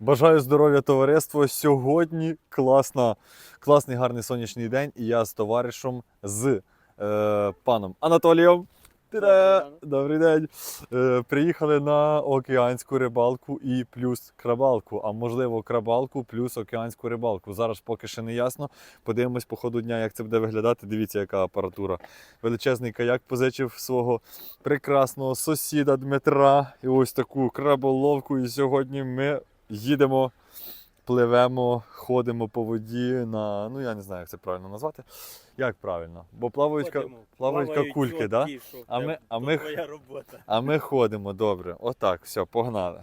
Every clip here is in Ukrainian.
Бажаю здоров'я товариство. Сьогодні класна, класний гарний сонячний день, і я з товаришем з е, паном Анатолієм. Та-да! Добрий день. Е, приїхали на океанську рибалку і плюс крабалку, а можливо крабалку плюс океанську рибалку. Зараз поки ще не ясно. Подивимось по ходу дня, як це буде виглядати. Дивіться, яка апаратура. Величезний каяк позичив свого прекрасного сусіда Дмитра. І ось таку краболовку. І сьогодні ми їдемо, пливемо, ходимо по воді на. Ну я не знаю, як це правильно назвати. Як правильно? Бо плавають, ка- Ходимо. плавають Плавають кульки, да? що А прям ми- а ми- твоя робота. А ми ходимо, добре. Отак, все, погнали.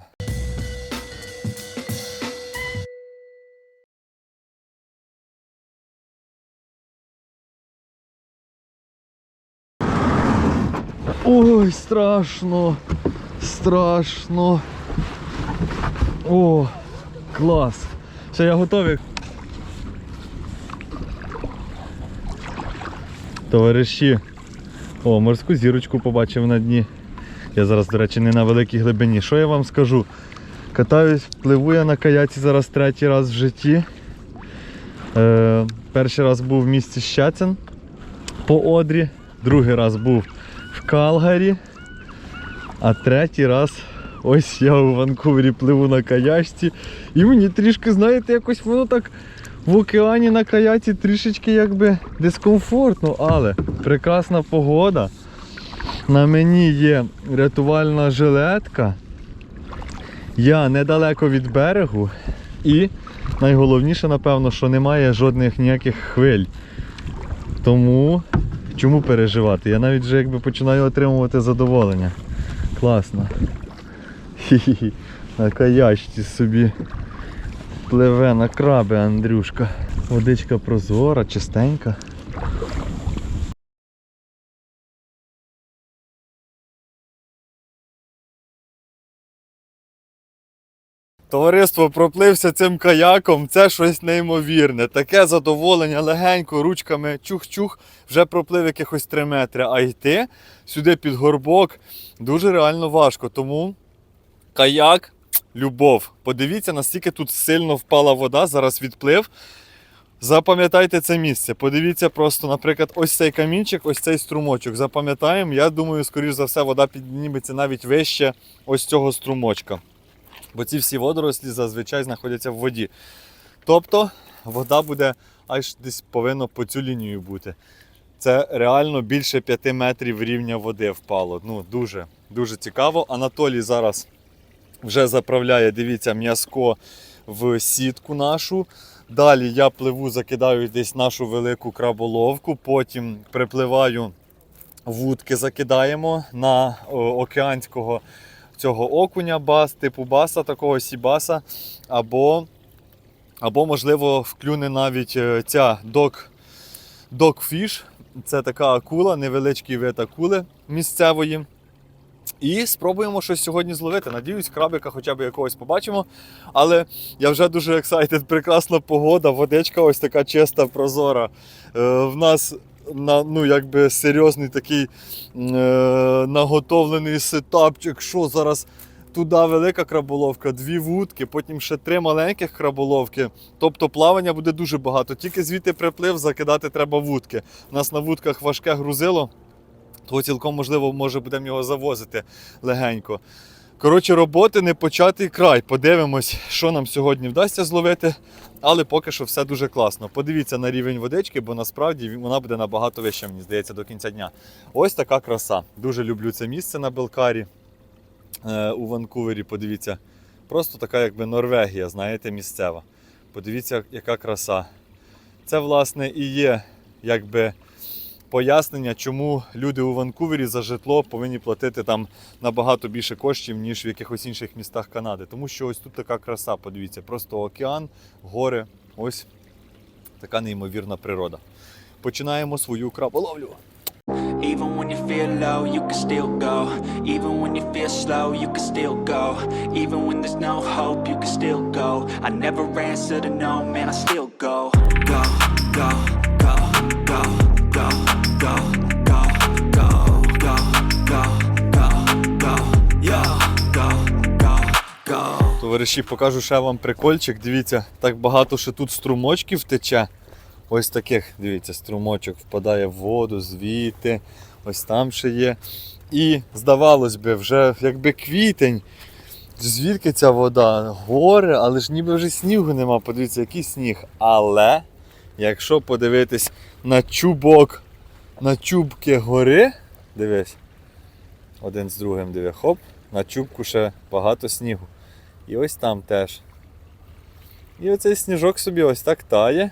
Ой, страшно, страшно. О, клас. Все, я готовий. Товариші, о, морську зірочку побачив на дні. Я зараз, до речі, не на великій глибині. Що я вам скажу? Катаюсь, пливу я на каяці зараз третій раз в житті. Е, перший раз був в місті Щецин по Одрі, другий раз був в Калгарі, а третій раз ось я у Ванкувері пливу на каячці. І мені трішки, знаєте, якось воно так в океані на каяці трішечки якби дискомфортно, але прекрасна погода. На мені є рятувальна жилетка. Я недалеко від берегу. І найголовніше, напевно, що немає жодних ніяких хвиль. Тому чому переживати? Я навіть вже якби починаю отримувати задоволення. Класно. Хі-хі-хі. На каячці собі пливе на краби Андрюшка. Водичка прозора, чистенька. Товариство проплився цим каяком, це щось неймовірне. Таке задоволення легенько, ручками чух-чух, вже проплив якихось 3 метри. А йти сюди під горбок дуже реально важко. Тому каяк, любов. Подивіться, наскільки тут сильно впала вода, зараз відплив. Запам'ятайте це місце. Подивіться просто, наприклад, ось цей камінчик, ось цей струмочок. Запам'ятаємо, я думаю, скоріш за все, вода підніметься навіть вище ось цього струмочка. Бо ці всі водорослі зазвичай знаходяться в воді. Тобто вода буде аж десь повинно по цю лінію бути. Це реально більше 5 метрів рівня води впало. Ну, дуже, дуже цікаво. Анатолій зараз вже заправляє, дивіться, м'язко в сітку нашу. Далі я пливу, закидаю десь нашу велику краболовку, потім припливаю вудки, закидаємо на океанського цього окуня бас, типу баса, такого сібаса, або, або можливо, вклюне навіть е, ця док, докфіш. Це така акула, невеличкий вид акули місцевої. І спробуємо щось сьогодні зловити. Надіюсь, крабика хоча б якогось побачимо. Але я вже дуже ексайтед, прекрасна погода, водичка ось така чиста, прозора. Е, в нас на, ну, якби серйозний такий е, наготовлений сетапчик, що зараз туди велика краболовка, дві вудки, потім ще три маленьких краболовки. Тобто плавання буде дуже багато. Тільки звідти приплив, закидати треба вудки. У нас на вудках важке грузило, то цілком можливо може будемо його завозити легенько. Коротше, роботи не початий край. Подивимось, що нам сьогодні вдасться зловити. Але поки що все дуже класно. Подивіться на рівень водички, бо насправді вона буде набагато вища, мені здається, до кінця дня. Ось така краса. Дуже люблю це місце на Белкарі е, у Ванкувері. Подивіться. Просто така, якби Норвегія, знаєте, місцева. Подивіться, яка краса. Це, власне, і є якби пояснення, чому люди у Ванкувері за житло повинні платити там набагато більше коштів, ніж в якихось інших містах Канади. Тому що ось тут така краса, подивіться, просто океан, гори, ось така неймовірна природа. Починаємо свою краболовлю. Even when you feel low, you can still go. Even when you feel slow, you can still go. Even when there's no hope, you can still go. I never answer to no, man, I still go. Go, go, Товариші, покажу ще вам прикольчик. Дивіться, так багато ще тут струмочків тече. Ось таких, дивіться, струмочок впадає в воду, звідти, ось там ще є. І здавалось би, вже якби квітень. Звідки ця вода? Гори, але ж ніби вже снігу нема. Подивіться, який сніг. Але якщо подивитись на чубок, на чубки гори, дивись, один з другим диви, хоп, на чубку ще багато снігу. І ось там теж. І оцей сніжок собі ось так тає.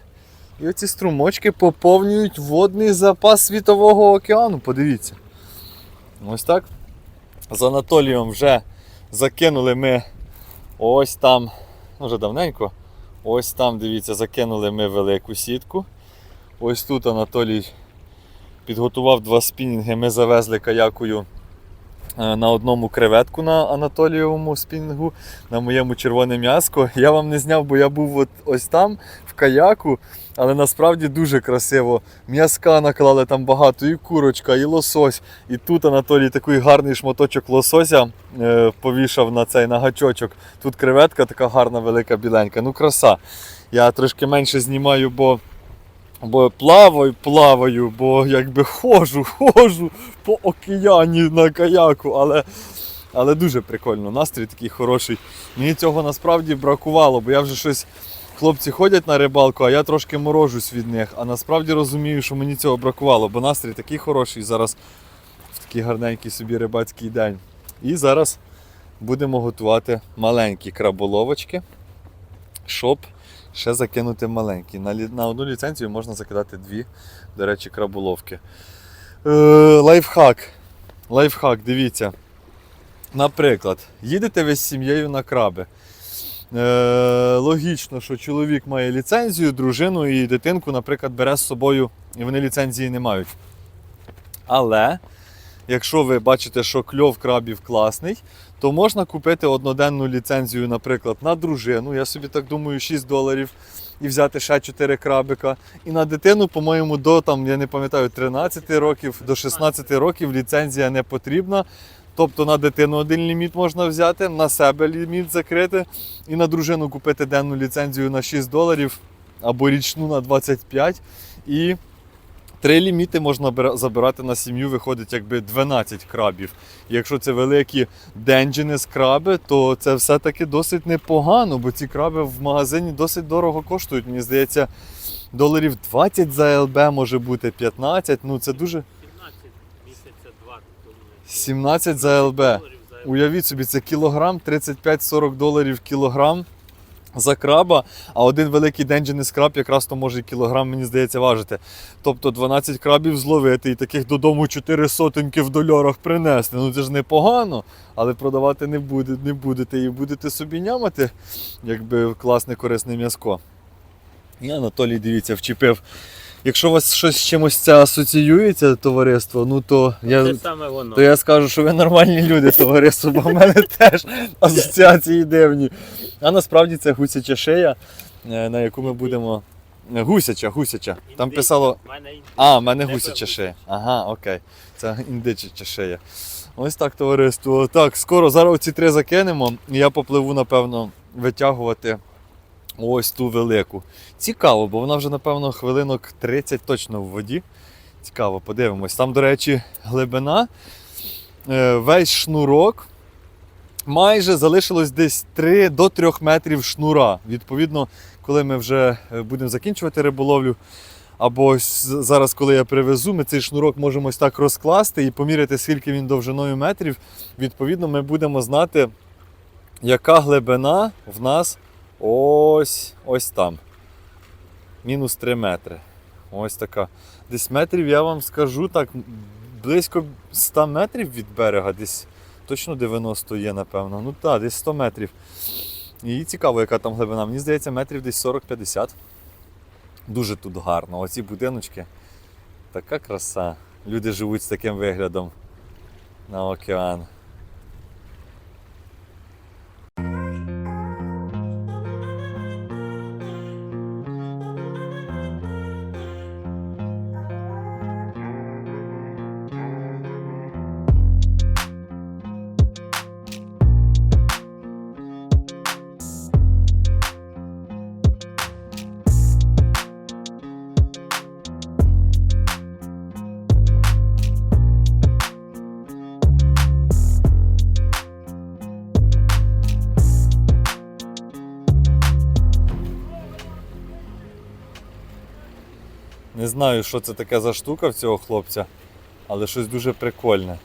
І оці струмочки поповнюють водний запас Світового океану. Подивіться. Ось так. З Анатолієм вже закинули ми ось там, ну, вже давненько. Ось там, дивіться, закинули ми велику сітку. Ось тут Анатолій підготував два спінінги. Ми завезли каякою на одному креветку на Анатолієвому спінінгу, на моєму червоне м'яско. Я вам не зняв, бо я був от ось там в каяку, але насправді дуже красиво. М'язка наклали там багато, і курочка, і лосось. І тут Анатолій такий гарний шматочок лосося е, повішав на цей на гачочок. Тут креветка така гарна, велика, біленька. Ну, краса. Я трошки менше знімаю, бо. Бо плаваю, плаваю, бо якби ходжу, ходжу по океані на каяку, але, але дуже прикольно. Настрій такий хороший. Мені цього насправді бракувало, бо я вже щось. Хлопці ходять на рибалку, а я трошки морожусь від них. А насправді розумію, що мені цього бракувало, бо настрій такий хороший зараз в такий гарненький собі рибацький день. І зараз будемо готувати маленькі краболовочки, щоб ще закинути маленькі. На, на одну ліцензію можна закидати дві, до речі, краболовки. Е, лайфхак. Лайфхак, дивіться. Наприклад, їдете ви з сім'єю на краби. Е, логічно, що чоловік має ліцензію, дружину і дитинку, наприклад, бере з собою, і вони ліцензії не мають. Але якщо ви бачите, що кльов крабів класний, то можна купити одноденну ліцензію, наприклад, на дружину. Я собі так думаю, 6 доларів. І взяти ще 4 крабика. І на дитину, по-моєму, до там, я не пам'ятаю, 13 років, до 16 років ліцензія не потрібна. Тобто на дитину один ліміт можна взяти, на себе ліміт закрити, і на дружину купити денну ліцензію на 6 доларів або річну на 25. І три ліміти можна забирати на сім'ю, виходить якби 12 крабів. Якщо це великі денджини з краби, то це все-таки досить непогано, бо ці краби в магазині досить дорого коштують. Мені здається, доларів 20 за ЛБ може бути 15. Ну це дуже 17 місяця два тому. 17 за ЛБ. Уявіть собі, це кілограм 35-40 доларів кілограм за краба, а один великий денджений скраб якраз то може і кілограм, мені здається, важити. Тобто 12 крабів зловити і таких додому 4 сотеньки в дольорах принести. Ну це ж непогано, але продавати не, буде, не будете і будете собі нямати, якби класне корисне м'язко. І Анатолій, дивіться, вчепив. Якщо у вас щось з чимось це асоціюється, товариство, ну то я. Це саме воно. То я скажу, що ви нормальні люди, товариство, бо в мене теж асоціації дивні. А насправді це гусяча шия, е, на яку ми будемо. Гусяча, гусяча. Там писало. А, в мене гусяча гусяча. шия. Ага, окей. Це індичача шия. Ось так, товариство. Так, скоро зараз ці три закинемо, і я попливу, напевно, витягувати ось ту велику. Цікаво, бо вона вже, напевно, хвилинок 30 точно в воді. Цікаво, подивимось. Там, до речі, глибина. Е, Весь шнурок. Майже залишилось десь 3 до 3 метрів шнура. Відповідно, коли ми вже е, будемо закінчувати риболовлю, або зараз, коли я привезу, ми цей шнурок можемо ось так розкласти і поміряти, скільки він довжиною метрів. Відповідно, ми будемо знати, яка глибина в нас ось, ось там. Мінус 3 метри. Ось така. Десь метрів, я вам скажу так, близько 100 метрів від берега, десь точно 90 є, напевно. Ну так, десь 100 метрів. І цікаво, яка там глибина. Мені здається, метрів десь 40-50. Дуже тут гарно. Оці будиночки. Така краса. Люди живуть з таким виглядом на океан. Знаю, що це таке за штука в цього хлопця, але щось дуже прикольне.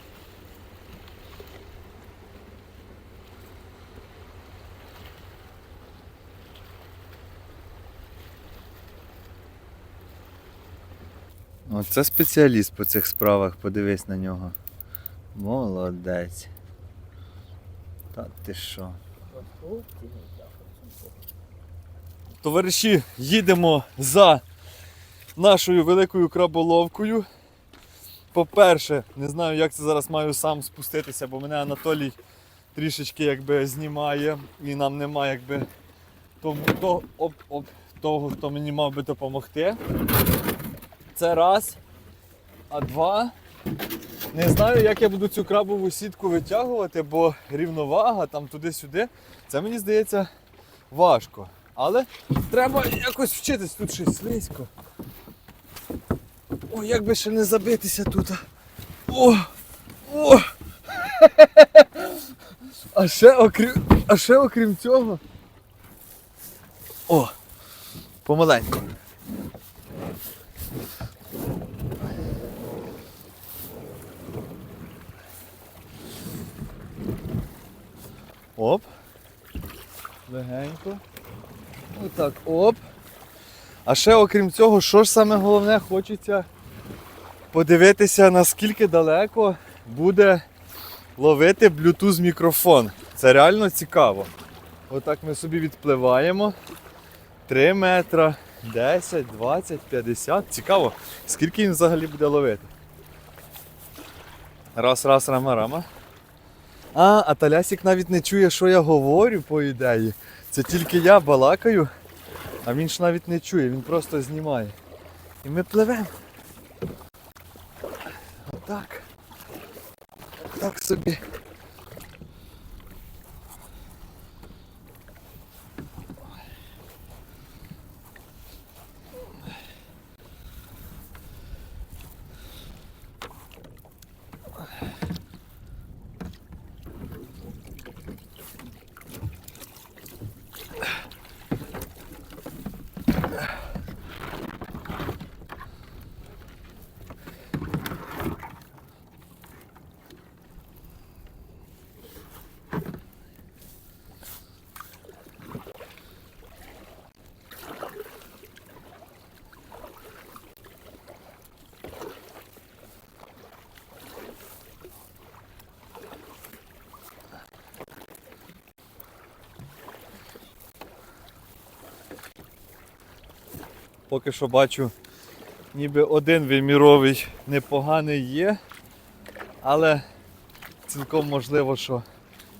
Оце спеціаліст по цих справах, подивись на нього. Молодець. Та ти що? Товариші, їдемо за нашою великою краболовкою. По-перше, не знаю, як це зараз маю сам спуститися, бо мене Анатолій трішечки якби знімає і нам немає якби тому, то, оп, оп, того, хто мені мав би допомогти. Це раз. А два. Не знаю, як я буду цю крабову сітку витягувати, бо рівновага там туди-сюди. Це мені здається важко. Але треба якось вчитись тут щось слизько. О, як би ще не забитися тут. О! О! А ще окрім, а ще окрім цього. О! Помаленьку. Оп. Легенько. Отак, оп. А ще окрім цього, що ж саме головне, хочеться подивитися, наскільки далеко буде ловити Bluetooth мікрофон. Це реально цікаво. Отак ми собі відпливаємо. 3 метра, 10, 20, 50. Цікаво, скільки він взагалі буде ловити. Раз, раз, рама, рама. А, а Талясік навіть не чує, що я говорю, по ідеї. Це тільки я балакаю, а він ж навіть не чує, він просто знімає. І ми пливемо. Отак. Так собі. Поки що бачу, ніби один виміровий непоганий є, але цілком можливо, що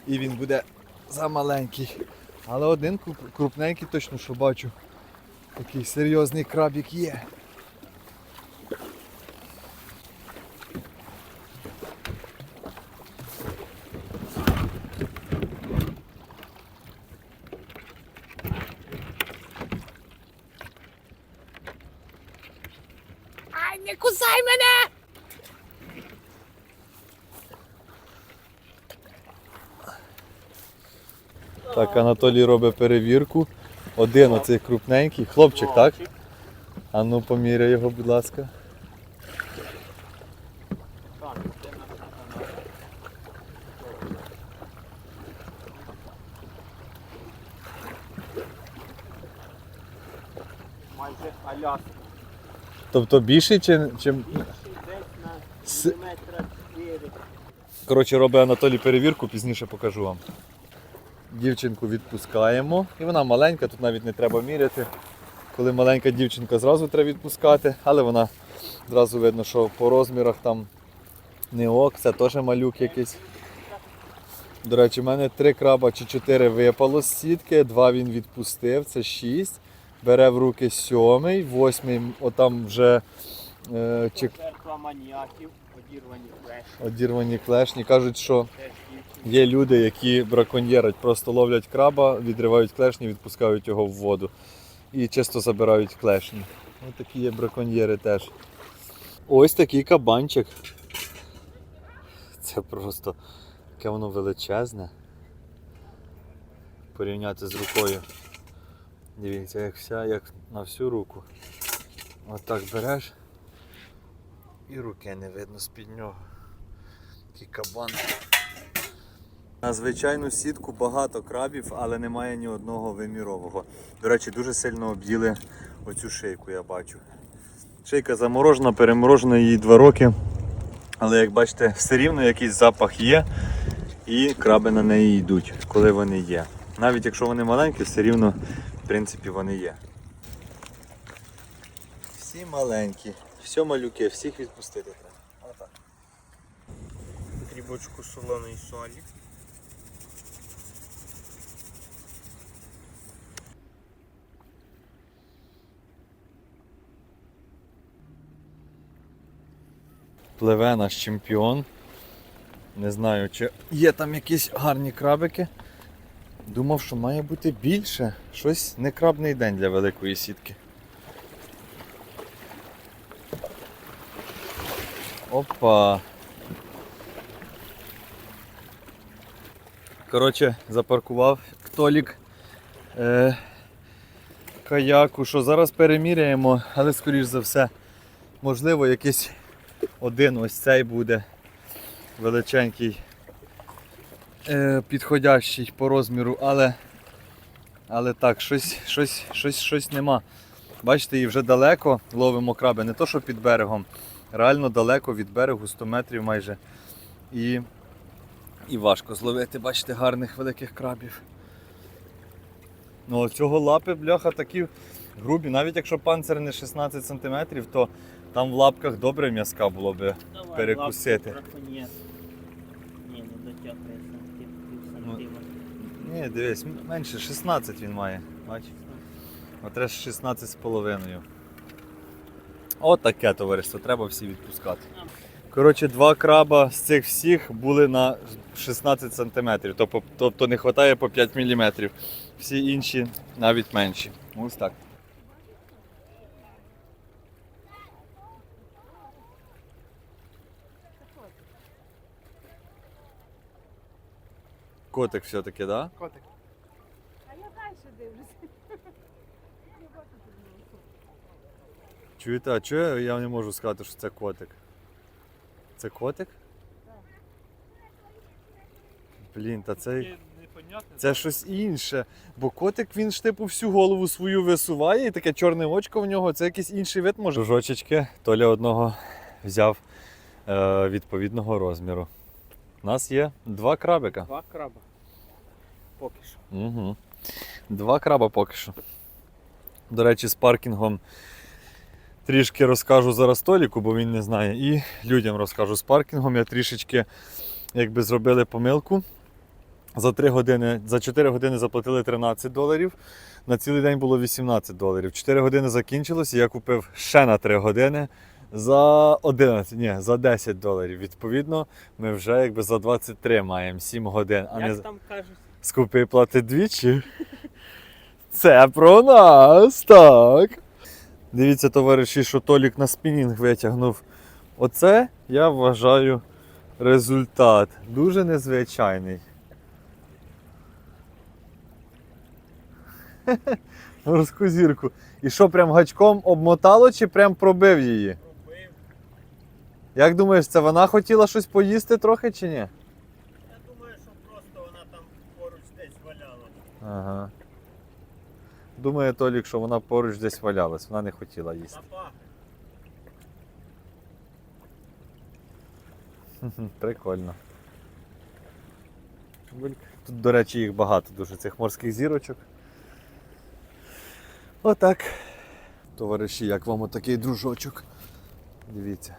і він буде замаленький. Але один крупненький точно, що бачу. Такий серйозний крабік є. Ай, не кусай мене! Так, Анатолій робить перевірку. Один оцей крупненький. Хлопчик, так? А ну поміряй його, будь ласка. Майже аляс. Тобто більший чи. чи... Більший десь на С- міліметра 4. Коротше, робить Анатолій перевірку, пізніше покажу вам. Дівчинку відпускаємо. І вона маленька, тут навіть не треба міряти. Коли маленька дівчинка зразу треба відпускати, але вона зразу видно, що по розмірах там не ок, це теж малюк якийсь. До речі, в мене три краба чи чотири випало з сітки, два він відпустив, це шість. Бере в руки сьомий, восьмий, отам вже е, Жертва маніаків, одірвані флеш, одірвані клешні. Кажуть, що. Є люди, які браконьєрять, просто ловлять краба, відривають клешні, відпускають його в воду і чисто забирають клешні. Ось такі є браконьєри теж. Ось такий кабанчик. Це просто яке воно величезне. Порівняти з рукою. Дивіться, як вся, як на всю руку. Отак береш. І руки не видно з-під нього. Такий кабан. На звичайну сітку багато крабів, але немає ні одного вимірового. До речі, дуже сильно об'їли оцю шийку, я бачу. Шийка заморожена, переморожена їй 2 роки. Але як бачите, все рівно якийсь запах є, і краби на неї йдуть, коли вони є. Навіть якщо вони маленькі, все рівно, в принципі, вони є. Всі маленькі, все малюки, всіх відпустити треба. Отак. Дрібочку солоної солі. Пливе наш чемпіон. Не знаю, чи є там якісь гарні крабики. Думав, що має бути більше. Щось не крабний день для великої сітки. Опа. Коротше, запаркував Толік е, каяку, що зараз переміряємо, але скоріш за все, можливо, якийсь один ось цей буде величенький, е, підходящий по розміру, але, але так, щось, щось, щось, щось нема. Бачите, і вже далеко ловимо краби, не то що під берегом, реально далеко від берегу 100 метрів майже. І, і важко зловити, бачите, гарних великих крабів. Ну, цього лапи, бляха, такі грубі, навіть якщо панцир не 16 см, то там в лапках добре м'язка було би. Давай, Перекусити. Ні, не дотягує сантим, Ну. Ні, дивись, менше 16 він має. Бач? А треба 16 з половиною. От таке товариство, треба всі відпускати. Коротше, два краба з цих всіх були на 16 см, тобто, тобто не вистачає по 5 мм. Всі інші навіть менші. Ось так. Котик все-таки, так? Да? Котик. А я далі дивлюся. Чуєте, а чого я не можу сказати, що це котик? Це котик? Блін, та це, це щось інше. Бо котик він ж типу всю голову свою висуває і таке чорне очко в нього, це якийсь інший вид може. Жужочечки, Толя одного взяв е, відповідного розміру. У нас є два крабика. Два краба. Поки що. Угу. Два краба поки що. До речі, з паркінгом трішки розкажу зараз Толіку, бо він не знає. І людям розкажу з паркінгом. Я трішечки якби зробили помилку. За 3 години, за 4 години заплатили 13 доларів. На цілий день було 18 доларів. 4 години закінчилось, і я купив ще на 3 години за 11, ні, за 10 доларів. Відповідно, ми вже якби за 23 маємо 7 годин, а не там кажуть? Скупи плати двічі. Це про нас, так. Дивіться, товариші, що Толік на спінінг витягнув. Оце я вважаю результат. Дуже незвичайний. Морську зірку. І що, прям гачком обмотало чи прям пробив її? Пробив. Як думаєш, це вона хотіла щось поїсти трохи чи ні? Я думаю, що просто вона там поруч десь валялася. Ага. Думає Толік, що вона поруч десь валялась, вона не хотіла їсти. Прикольно. Тут, до речі, їх багато дуже цих морських зірочок. Отак. Товариші, як вам отакий дружочок? Дивіться.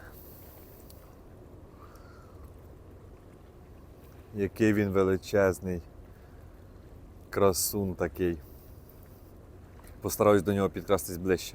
Який він величезний. Красун такий. Постараюсь до нього підкрастись ближче.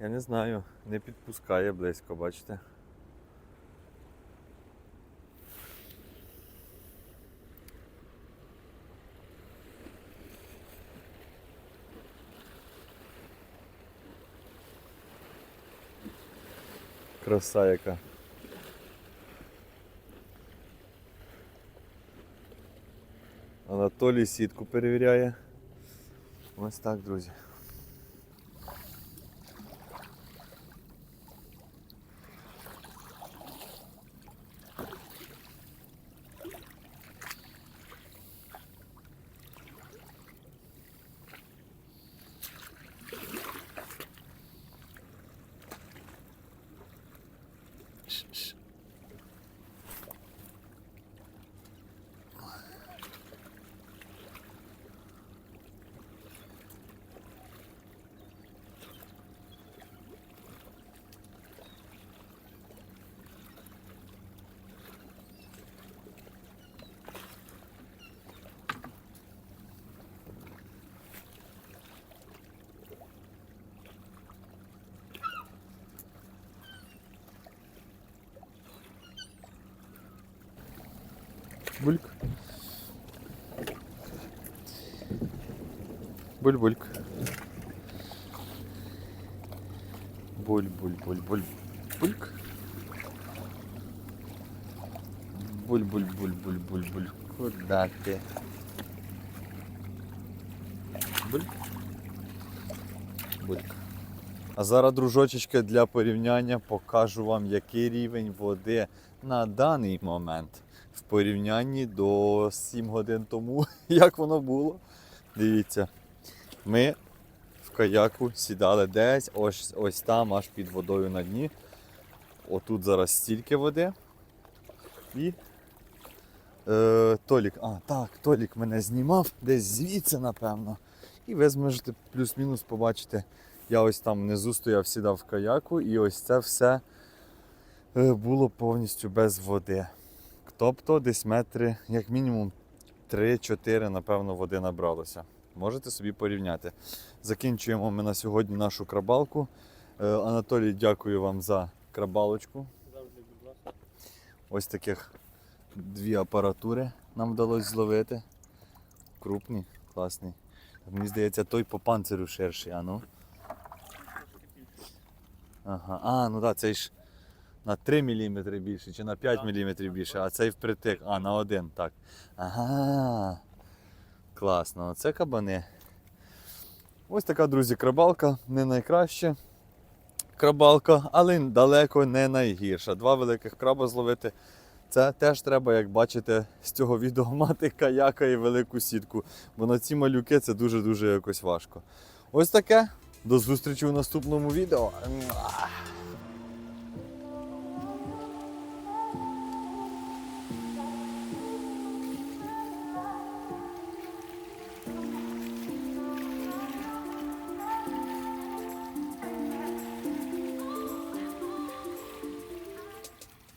Я не знаю, не підпускає близько, бачите. Краса яка. Анатолій сітку перевіряє. Ось так, друзі. Jesus. Бульк. Буль-бульк. Буль-буль-буль-буль. Бульк. Буль-буль-буль-буль-буль-буль. Куда ти? Бульк. Бульк. А зараз, дружочечки, для порівняння покажу вам, який рівень води на даний момент порівнянні до 7 годин тому, як воно було. Дивіться, ми в каяку сідали десь, ось, ось там, аж під водою на дні. Отут зараз стільки води. І е, Толік, а, так, Толік мене знімав десь звідси, напевно. І ви зможете плюс-мінус побачити. Я ось там внизу стояв, сідав в каяку, і ось це все е, було повністю без води. Тобто десь метри, як мінімум 3-4, напевно, води набралося. Можете собі порівняти. Закінчуємо ми на сьогодні нашу крабалку. Е, Анатолій, дякую вам за крабалочку. Ось таких дві апаратури нам вдалося зловити. Крупні, класні. Мені здається, той по панцирю ширший, а ну. Ага. А, ну так, цей ж на 3 мм більше чи на 5 мм більше, а цей впритик. А, на один, так. Ага. Класно, оце кабани. Ось така, друзі, крабалка, не найкраща крабалка, але далеко не найгірша. Два великих краба зловити. Це теж треба, як бачите, з цього відео мати каяка і велику сітку. Бо на ці малюки це дуже-дуже якось важко. Ось таке. До зустрічі у наступному відео.